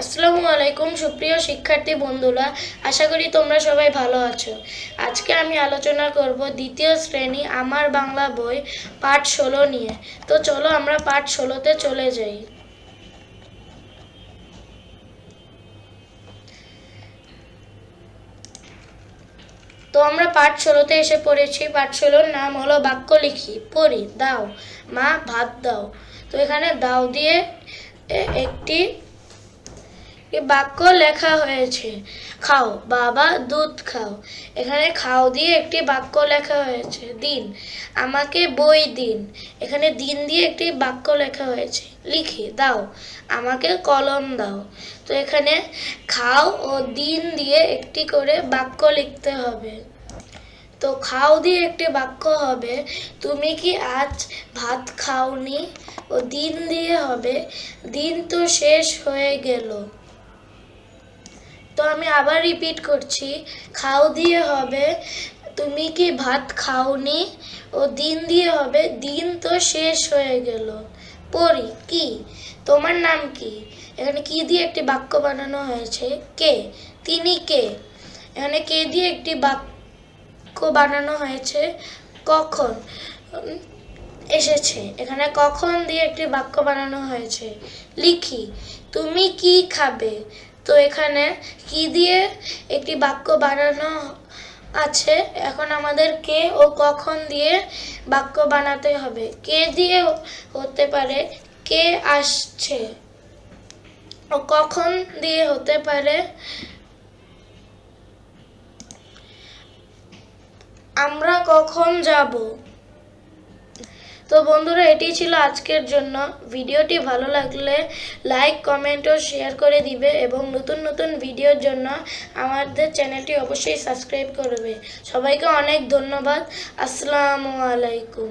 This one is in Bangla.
আসসালামু আলাইকুম সুপ্রিয় শিক্ষার্থী বন্ধুরা, আশা করি তোমরা সবাই ভালো আছো। আজকে আমি আলোচনা করব দ্বিতীয় শ্রেণি আমার বাংলা বই পাঠ ষোলো নিয়ে। তো চলো আমরা পাঠ ষোলোতে চলে যাই। তো আমরা পাঠ ষোলোতে এসে পড়েছি। পাঠ ষোলোর নাম হলো বাক্য লিখি। পড়ি, দাও। মা, ভাত দাও। তো এখানে দাও দিয়ে একটি বাক্য লেখা হয়েছে। খাও, বাবা, দুধ খাও। এখানে খাও দিয়ে একটি বাক্য লেখা হয়েছে, দিন। আমাকে বই দিন। এখানে দিন দিয়ে একটি বাক্য লেখা হয়েছে, লিখি দাও। আমাকে কলম দাও। তো এখানে খাও ও দিন দিয়ে একটি করে বাক্য লিখতে হবে। তো খাও দিয়ে একটি বাক্য হবে, তুমি কি আজ ভাত খাওনি? ও দিন দিয়ে হবে। দিন তো শেষ হয়ে গেল। তো আমি আবার রিপিট করছি। খাও দিয়ে হবে। তুমি কি ভাত খাওনি? ও দিন দিয়ে হবে। দিন তো শেষ হয়ে গেল। পড়ি কি? তোমার নাম কি? এখানে কি দিয়ে একটি বাক্য বানানো হয়েছে? কে? তিনি কে? এখানে কে দিয়ে একটি বাক্য বানানো হয়েছে? কখন? এসেছে। এখানে কখন দিয়ে একটি বাক্য বানানো হয়েছে? লিখি। তুমি কি খাবে? তো এখানে কি দিয়ে একটি বাক্য বানানো আছে? এখন আমাদের কে ও কখন দিয়ে বাক্য বানাতে হবে? কে দিয়ে হতে পারে? কে আসছে? ও কখন দিয়ে হতে পারে? আমরা কখন যাব? তো বন্ধুরা এটি ছিল আজকের জন্য। ভিডিওটি ভালো লাগলে লাইক কমেন্ট ও শেয়ার করে দিবে এবং নতুন নতুন ভিডিওর জন্য আমাদের চ্যানেলটি অবশ্যই সাবস্ক্রাইব করবে। সবাইকে অনেক ধন্যবাদ। আসসালামু আলাইকুম।